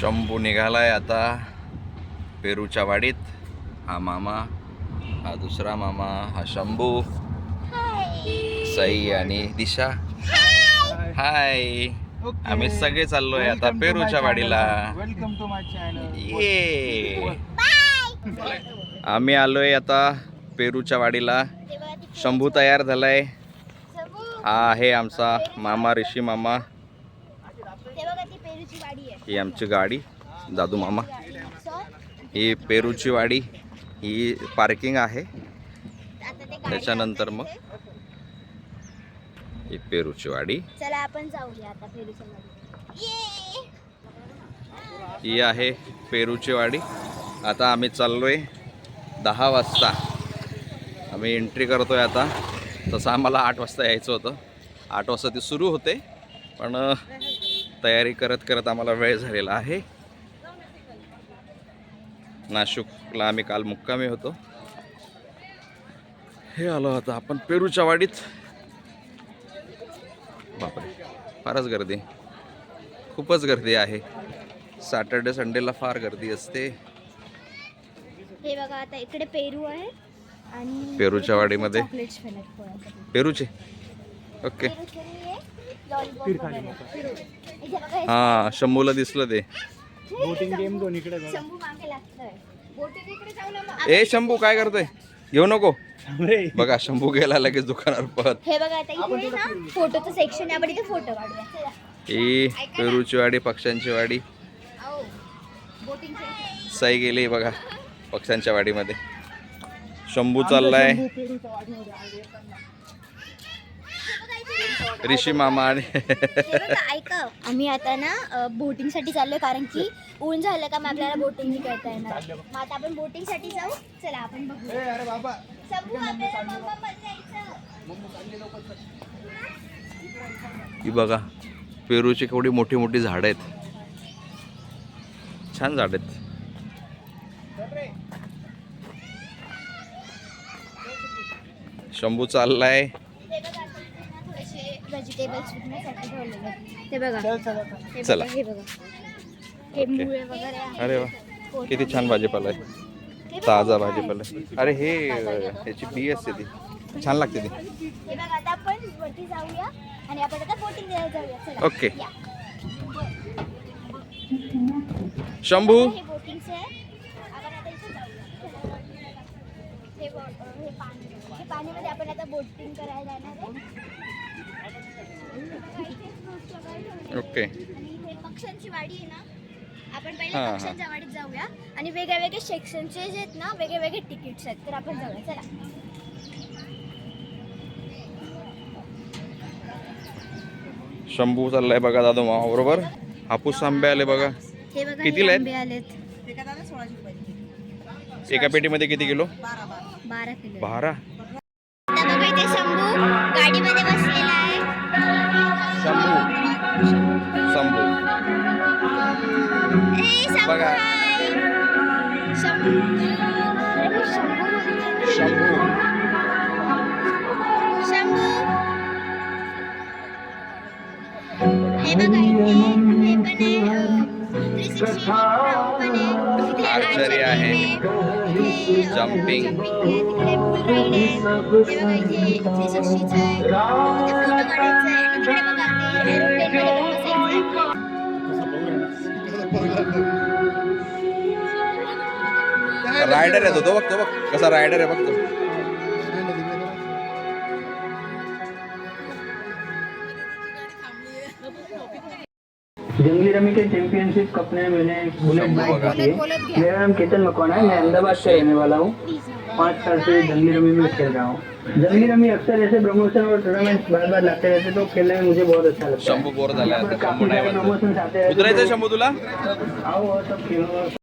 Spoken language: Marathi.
शंभू निघालाय आता पेरूच्या वाडीत. हा मामा हा दुसरा मामा हा शंभू. सई आणि दिशा. हाय आम्ही सगळे चाललोय आता पेरूच्या वाडीला. वेलकम टू माय चॅनल ये आम्ही आलोय आता पेरूच्या वाडीला. शंभू तयार झालाय. हा आहे आमचा मामा ऋषी मामा. ही आमची गाडी दादू मामा. ही पेरूची वाडी ही पार्किंग आहे. त्याच्यानंतर मग ही पेरूची वाडी. चला आपण जाऊया आता ही आहे पेरूची वाडी. आता आम्ही चाललोय दहा वाजता. आम्ही एंट्री करतोय आता. तसं आम्हाला आठ वाजता यायचं होतं. आठ वाजता ती सुरू होते. पण तयारी करत करत आम्हाला वेळ झालेला आहे. नाशिकला आम्ही काल मुक्कामी होतो. हे आलो आता आपण पेरूच्या वाडीत. बापरे फारच गर्दी. खूपच गर्दी आहे. सॅटर्डे संडेला फार गर्दी असते. हे बघा आता इकडे पेरू आहे आणि पेरूच्या वाडीमध्ये. पेरूचे. ओके. हे शंभूला दिसलं ते. Boating game. ए शंभू काय करतोय? घेऊ नको. बघा शंभू गेला लगेच दुकानावर पळत हे बघा आता इथे ना फोटोचं सेक्शन आहे आपण इथे फोटो काढूया. चला. ही पेरूची वाडी पक्ष्यांची वाडी. साई गेली बघा पक्ष्यांच्या वाडीमध्ये. शंभू चाललाय शंभू पेरूच्या वाडीमध्ये आहे. ऋषी मामा आणि ऐका. आम्ही आता ना बोटिंगसाठी चाललोय कारण की ऊन झालं का मग आपल्याला बोटिंग नाही करता येणार. मग आता आपण बोटिंगसाठी जाऊ. चला आपण बघू. ए, अरे बाबा. शंभू आपल्याला मम्मा पण जायचं. ही बघा पेरूची केवढी मोठी मोठी झाडं आहेत. छान झाड आहेत. शंभू चाललाय. ठेवलेले. ते बघा चल चल आता. हे चला. बघा हे बघा हे मुळे वगैरे आहेत. अरे वा किती छान भाजीपाला आहे हे बघा, ताजा. भाजीपाला आहे. अरे हे ह्याची बी असते ती छान लागते ती हे बघा आता आपण वरती जाऊया आणि आपण आता बोटिंग द्यायला जाऊया चला ओके. या. शंभू हे बोटिंगचं आहे आपण आता इथे जाऊया हे बो- हे पाणी हे पाण्यामध्ये आपण आता बोटिंग करायला जाणार आहे ओके. आणि इथे पक्ष्यांची वाडी आहे ना आपण पहिले हा. पक्ष्यांच्या वाडीत जाऊया. आणि वेगळ्या वेगळ्या सेक्शनचे जे आहेत ना वेगळे वेगळे तिकीट्स आहेत. तर आपण जाऊया. चला. शंभू चाललाय बघा दादा मामा बरोबर. हापूस आंबे आले बघा. हे बघा कितीला आहेत? आंबे आलेत. एका पेटीमध्ये किती किलो? बारा किलो. बारा. आता बघा इथे शंभू गाडीमध्ये बघा. शंभू हे बघा इथे हे पण आहे. अं, 360 राऊंड पण आहे हे बघा रायडर आहे तो बघतो बघ. तो बघ कसा रायडर आहे बघ जंगली रमी के चैंपियनशिप कप ने मैंने बुलेट बाइक है मेरा नाम केतन मकवाना है मैं अहमदाबाद से रहने वाला हूँ। पाँच साल से जंगली रमी में खेल रहा हूँ। जंगली रमी अक्सर ऐसे प्रमोशन और टूर्नामेंट बार बार लाते रहते तो खेलने में मुझे बहुत अच्छा लगता है। प्रमोशन आते रहते तुला? आओ और सब खेलो